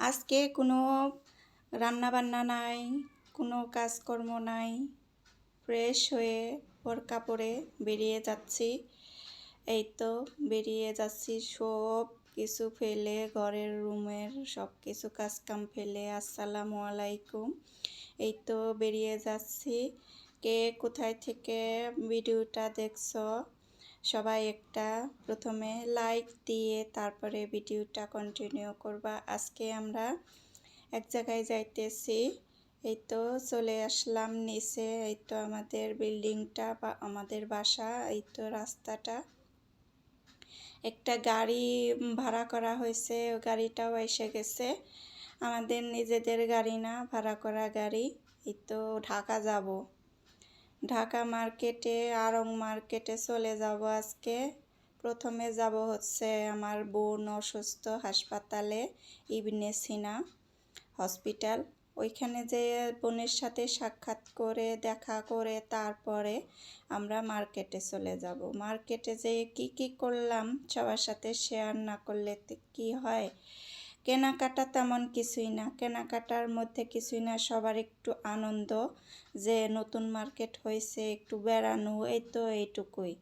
আজকে কোনো রান্না বান্না নাই, কোনো কাজকর্ম নাই। ফ্রেশ হয়ে ওর কাপড়ে বেরিয়ে যাচ্ছি। এই তো বেরিয়ে যাচ্ছি, সব কিছু ফেলে, ঘরের রুমের সব কিছু কাজকাম ফেলে। আসসালামু আলাইকুম। এই তো বেরিয়ে যাচ্ছি। কে কোথায় থেকে ভিডিওটা দেখছ? সবাই একটা প্রথমে লাইক দিয়ে তারপরে ভিডিওটা কন্টিনিউ করবা। আজকে আমরা এক জায়গায় যাইতেছি, এই তো চলে আসলাম নিচে, এই তো আমাদের বিল্ডিংটা বা আমাদের বাসা, এই তো রাস্তাটা। একটা গাড়ি ভাড়া করা হয়েছে গাড়িটাও এসে গেছে। আমাদের নিজেদের গাড়ি না, ভাড়া করা গাড়ি, এই তো ঢাকা যাব। ঢাকা মার্কেটে আরং মার্কেটে চলে যাব আজকে। প্রথমে যাব হচ্ছে আমার বোন অসুস্থ হাসপাতালে, ইবনে সিনা হসপিটাল। ওইখানে যে বোনের সাথে সাক্ষাৎ করে, দেখা করে, তারপরে আমরা মার্কেটে চলে যাব। মার্কেটে যে কি কি করলাম, সবার সাথে শেয়ার না করলে কি হয়? কেনাকাটা তেমন কিছুই না। কেনাকাটার মধ্যে কিছুই না, সবার একটু আনন্দ যে নতুন মার্কেট হয়েছে, একটু বেড়ানো, এই তো এইটুকুই।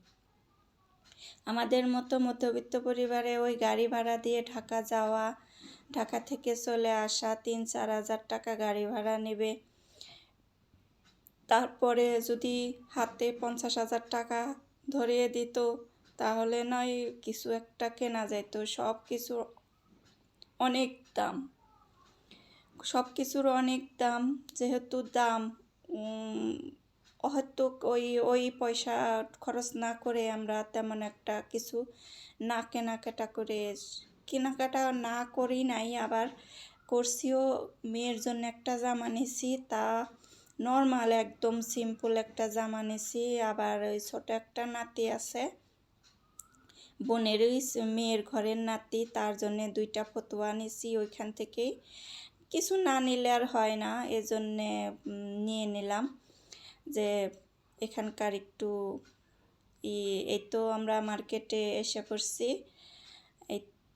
আমাদের মতো মধ্যবিত্ত পরিবারে ওই গাড়ি ভাড়া দিয়ে ঢাকা যাওয়া, ঢাকা থেকে চলে আসা, তিন চার হাজার টাকা গাড়ি ভাড়া নেবে। তারপরে যদি হাতে পঞ্চাশ হাজার টাকা ধরিয়ে দিত, তাহলে নয়, কিছু একটা কেনা যেত সব কিছু অনেক দাম। সব কিছুর অনেক দাম, যেহেতু দাম হয়তো ওই ওই পয়সা খরচ না করে আমরা তেমন একটা কিছু না কেনাকাটা করে কেনাকাটা না করি নাই, আবার করছিও। মেয়ের জন্য একটা জামা নিছি তা নর্মাল একদম সিম্পল একটা জামা নিছি আবার ওই ছোটো একটা নাতি আছে। বোনেরই মেয়ের ঘরের নাতি, তার জন্যে দুইটা ফতোয়া নিছি ওইখান থেকেই। কিছু না নিলে আর হয় না, এজন্যে নিয়ে নিলাম যে এখানকার একটু এই তো আমরা মার্কেটে এসে পড়ছি।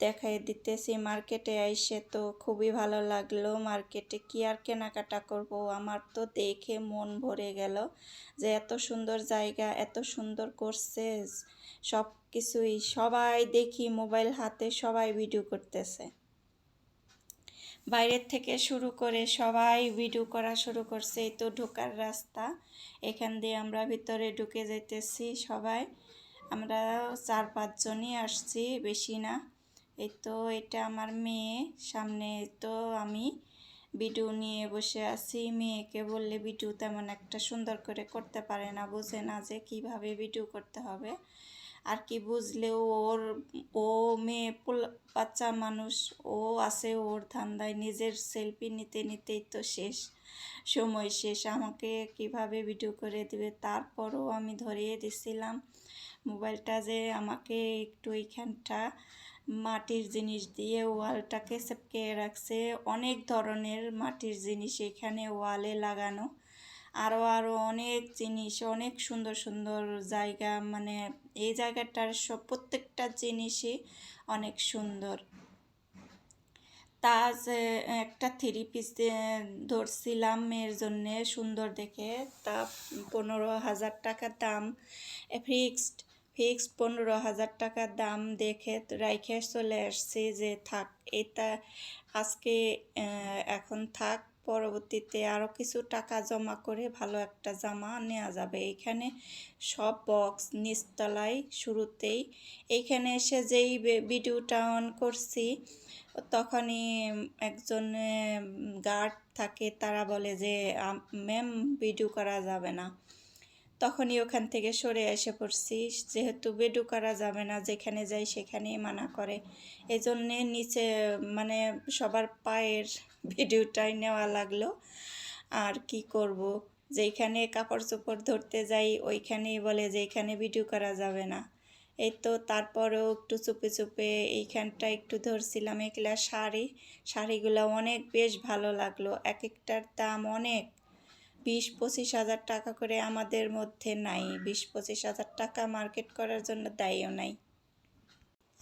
দেখাই দিতেছি মার্কেটে এসে তো খুবই ভালো লাগল মার্কেটে কি আর কেনাকাটা করব? আমার তো দেখে মন ভরে গেল যে এত সুন্দর জায়গা, এত সুন্দর করছে সব কিছুই সবাই দেখি মোবাইল হাতে সবাই ভিডিও করতেছে। বাইরের থেকে শুরু করে সবাই ভিডিও করা শুরু করছে, এই তো ঢোকার রাস্তা। এখান দিয়ে আমরা ভিতরে ঢুকে যেতেছি সবাই। আমরা চার পাঁচজনই আসছি, বেশি না। এই তো এটা আমার মেয়ে। সামনে তো আমি ভিডিও নিয়ে বসে আছি। মেয়েকে বললে ভিডিও তেমন একটা সুন্দর করে করতে পারে না, বোঝে না যে কীভাবে ভিডিও করতে হবে। আর কি বুঝলেও ওর, ও মেয়ে বাচ্চা মানুষ, ও আছে ওর ধান্দায়, নিজের সেলফি নিতে নিতেই তো শেষ, সময় শেষ। আমাকে কীভাবে ভিডিও করে দিবে? তারপরও আমি ধরিয়ে দিছিলাম মোবাইলটা যে আমাকে একটু এইখানটা মাটির জিনিস দিয়ে ওয়ালটাকে সেপকে রাখছে। অনেক ধরনের মাটির জিনিস এখানে ওয়ালে লাগানো। আরও আরও অনেক জিনিস, অনেক সুন্দর সুন্দর জায়গা। মানে এই জায়গাটার সব প্রত্যেকটা জিনিসই অনেক সুন্দর। তাজ একটা থ্রি পিস ধরছিলাম মেয়ের জন্যে সুন্দর দেখে। তা পনেরো হাজার টাকার দাম ফিক্সড ফিক্সড পনেরো হাজার টাকার দাম দেখে রাইখে চলে আসছি যে থাক, এটা আজকে এখন থাক, পরবর্তীতে আরও কিছু টাকা জমা করে ভালো একটা জামা নেওয়া যাবে। এখানে সব বক্স নিচতলায় শুরুতেই এইখানে এসে যেই ভিডিওটা অন করছি, তখনই একজন গার্ড থাকে, তারা বলে যে ম্যাম ভিডিও করা যাবে না। তখনই ওখান থেকে সরে এসে পড়ছি। যেহেতু বেডু করা যাবে না, যেখানে যাই সেখানেই মানা করে। এই জন্যে নিচে মানে সবার পায়ের ভিডিওটাই নেওয়া লাগল। আর কি করব? যেখানে কাপড় চোপড় ধরতে যাই, ওইখানেই বলে যে এখানে ভিডিও করা যাবে না। এই তো তারপরেও একটু চুপে চুপে এইখানটা একটু ধরছিলাম, এগুলা শাড়ি। শাড়িগুলো অনেক বেশ ভালো লাগল এক একটার দাম অনেক। বিশ পঁচিশ হাজার টাকা করে আমাদের মধ্যে নাই। বিশ পঁচিশ হাজার টাকা মার্কেট করার জন্য দায়ীও নাই।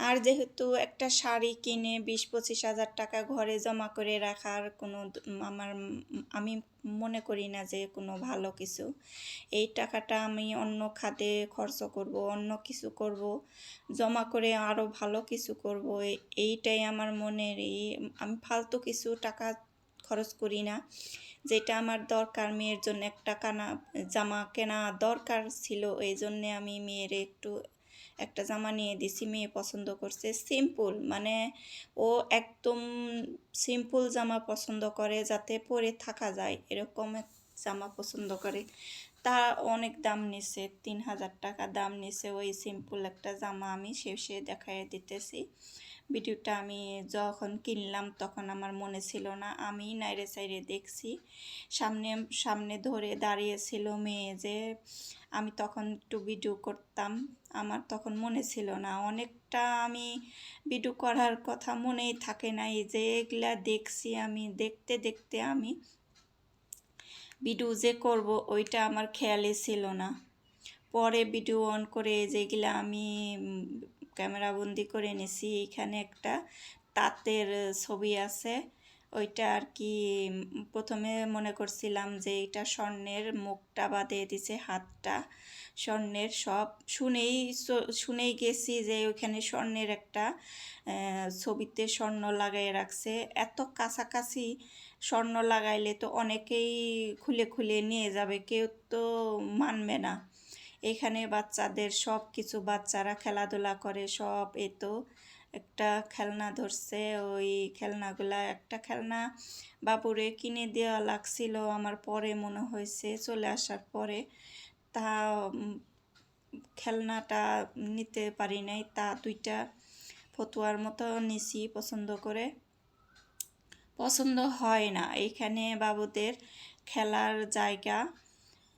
আর যেহেতু একটা শাড়ি কিনে বিশ পঁচিশ হাজার টাকা ঘরে জমা করে রাখার কোনো আমার আমি মনে করি না যে কোনো ভালো কিছু। এই টাকাটা আমি অন্য খাতে খরচ করব, অন্য কিছু করব, জমা করে আরও ভালো কিছু করব এইটাই আমার মনের এই আমি ফালতু কিছু টাকা খরচ করি না। যেটা আমার দরকার মেয়ের জন্য একটা কানা, জামা কেনা দরকার ছিল, এই জন্যে আমি মেয়ের একটু একটা জামা নিয়ে দিছি। মেয়ে পছন্দ করছে সিম্পল মানে ও একদম সিম্পল জামা পছন্দ করে যাতে পরে থাকা যায়, এরকম এক জামা পছন্দ করে। তা অনেক দাম নিছে, তিন হাজার টাকা দাম নিছে। ওই সিম্পল একটা জামা আমি শেষে দেখাই দিতেছি। ভিডিওটা আমি যখন কিনলাম তখন আমার মনে ছিল না। আমি নাইরে সাইরে দেখছি। সামনে সামনে ধরে দাঁড়িয়েছিল মেয়ে যে আমি তখন একটু ভিডিও করতাম। আমার তখন মনে ছিল না। অনেকটা আমি ভিডিও করার কথা মনেই থাকে না এই যে এগুলা দেখছি আমি। দেখতে দেখতে আমি ভিডিও যে করব, ওইটা আমার খেয়ালে ছিল না। পরে ভিডিও অন করে যেগুলা আমি ক্যামেরাবন্দি করে নিছি এখানে একটা তাঁতের ছবি আছে। ওইটা আর কি প্রথমে মনে করছিলাম যে এটা স্বর্ণের মুখটা বাঁধে দিছে হাতটা। স্বর্ণের সব শুনেই শুনেই গেছি যে ওইখানে স্বর্ণের একটা ছবিতে স্বর্ণ লাগাই রাখছে। এত কাছাকাছি স্বর্ণ লাগাইলে তো অনেকেই খুলে খুলে নিয়ে যাবে, কেউ তো মানবে না। এখানে বাচ্চাদের সব কিছু বাচ্চারা খেলাধুলা করে, সব এ তো একটা খেলনা ধরছে, ওই খেলনাগুলা একটা খেলনা বাবুরে কিনে দেওয়া লাগছিল, আমার পরে মনে হয়েছে চলে আসার পরে। তা খেলনাটা নিতে পারি নাই, তা দুইটা ফতুয়ার মতো নিছি পছন্দ করে। পছন্দ হয় না, এখানে বাবুদের খেলার জায়গা।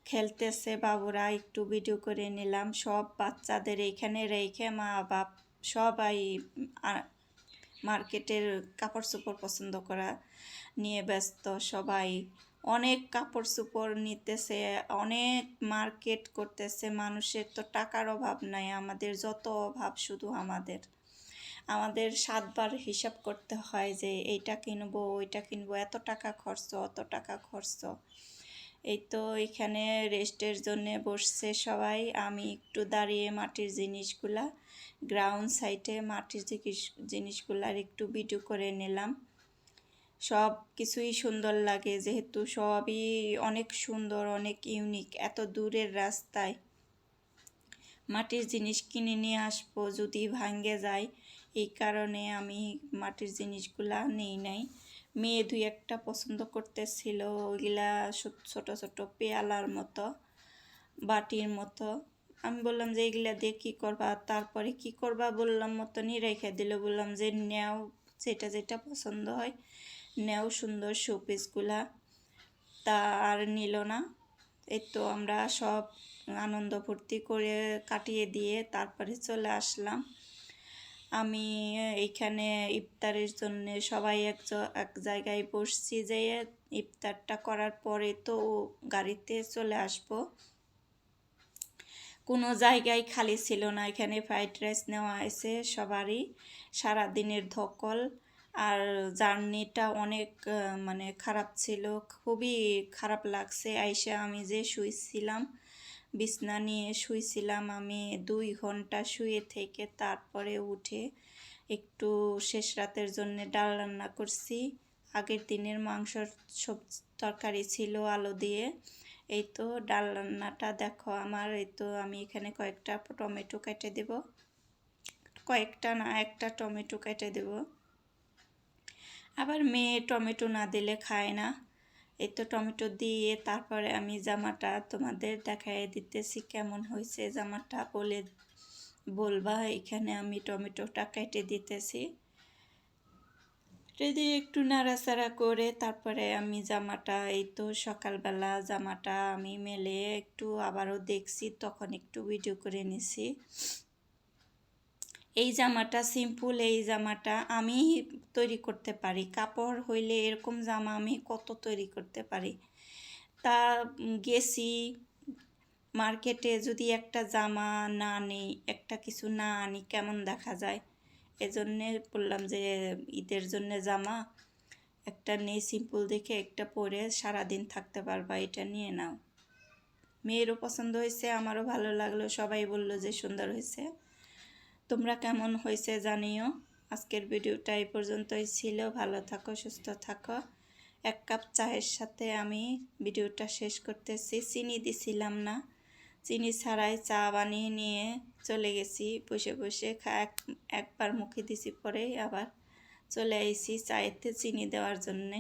খেলতেছে বাবুরা, একটু ভিডিও করে নিলাম, সব বাচ্চাদের এখানে রেখে মা বাপ সবাই মার্কেটের কাপড় চোপড় পছন্দ করা নিয়ে ব্যস্ত। সবাই অনেক কাপড় চোপড় নিতেছে, অনেক মার্কেট করতেছে। মানুষের তো টাকার অভাব নাই, আমাদের যত অভাব শুধু আমাদের। আমাদের সাতবার হিসাব করতে হয় যে এইটা কিনবো, ওইটা কিনবো, এত টাকা খরচ, অত টাকা খরচ। এই তো এখানে রেস্টের জন্য বসছে সবাই। আমি একটু দাঁড়িয়ে মাটির জিনিসগুলা গ্রাউন্ড সাইডে মাটির জিনিস- জিনিসগুলার একটু ভিডিও করে নিলাম। সব কিছুই সুন্দর লাগে, যেহেতু সবই অনেক সুন্দর, অনেক ইউনিক এত দূরের রাস্তায়। মাটির জিনিস কিনে নিয়ে আসব যদি ভাঙ্গে যায়, এই কারণে আমি মাটির জিনিসগুলা নেই নাই। মেয়ে দুই একটা পছন্দ করতেছিল, ওইগুলা ছোট ছোট পেয়ালার মতো, বাটির মতো। আমি বললাম যে, এগুলা দিয়ে কী করবা? তারপরে, কি করবা? বললাম, মতনই রেখে দিল। বললাম যে, নেও, যেটা যেটা পছন্দ হয়, নেও সুন্দর শোপিসগুলা। তা আর নিল না। এই তো আমরা সব আনন্দ ফুর্তি করে কাটিয়ে দিয়ে তারপরে চলে আসলাম। আমি এইখানে ইফতারের জন্য সবাই এক এক জায়গায় বসছি যে, ইফতারটা করার পরে তো গাড়িতে চলে আসব। কোনো জায়গায় খালি ছিল না, এখানে ফ্রাইড রাইস নেওয়া হয়েছে সবারই, সারাদিনের ধকল। আর জার্নিটা অনেক মানে খারাপ ছিল, খুবই খারাপ লাগছে। আইসা আমি যে শুয়েছিলাম বিছনা নিয়ে শুয়েছিলাম আমি। দুই ঘণ্টা শুয়ে থেকে তারপরে উঠে একটু শেষ রাতের জন্য ডাল রান্না করছি। আগের দিনের মাংসর সব তরকারি ছিল আলু দিয়ে। এই তো ডাল রান্নাটা দেখো আমার। এই তো আমি এখানে কয়েকটা টমেটো কেটে দেব। কয়েকটা না, একটা টমেটো কেটে দেব। আবার মেয়ে টমেটো না দিলে খায় না। এই তো টমেটো দিয়ে তারপরে আমি জামাটা তোমাদের দেখাই দিতেছি কেমন হয়েছে। জামাটা বলে, বলবা, এখানে আমি টমেটোটা কেটে দিতেছি। দিয়ে একটু নাড়াচাড়া করে তারপরে আমি জামাটা, এই তো সকালবেলা জামাটা আমি মেলে একটু আবারও দেখছি, তখন একটু ভিডিও করে নিছি। এই জামাটা সিম্পল এই জামাটা আমি তৈরি করতে পারি। কাপড় হইলে এরকম জামা আমি কত তৈরি করতে পারি? তা গেছি, মার্কেটে যদি একটা জামা না নেই, একটা কিছু না আনি, কেমন দেখা যায়? এজন্যে বললাম যে, ঈদের জন্য জামা, একটা নেই সিম্পল দেখে একটা পরে সারাদিন থাকতে পারবা, এটা নিয়ে নাও। মেয়েরও পছন্দ হয়েছে, আমারও ভালো লাগল, সবাই বলল যে সুন্দর হয়েছে। তোমরা কেমন হয়েছে জানিও। আজকের ভিডিওটা এই পর্যন্তই ছিল। ভালো থাকো, সুস্থ থাকো। এক কাপ চায়ের সাথে আমি ভিডিওটা শেষ করতেছি। চিনি দিছিলাম না। চিনি ছাড়াই চা বানিয়ে নিয়ে চলে গেছি। বসে বসে একবার মুখে দিছি পরে আবার চলে আইছি চায়েতে চিনি দেওয়ার জন্যে।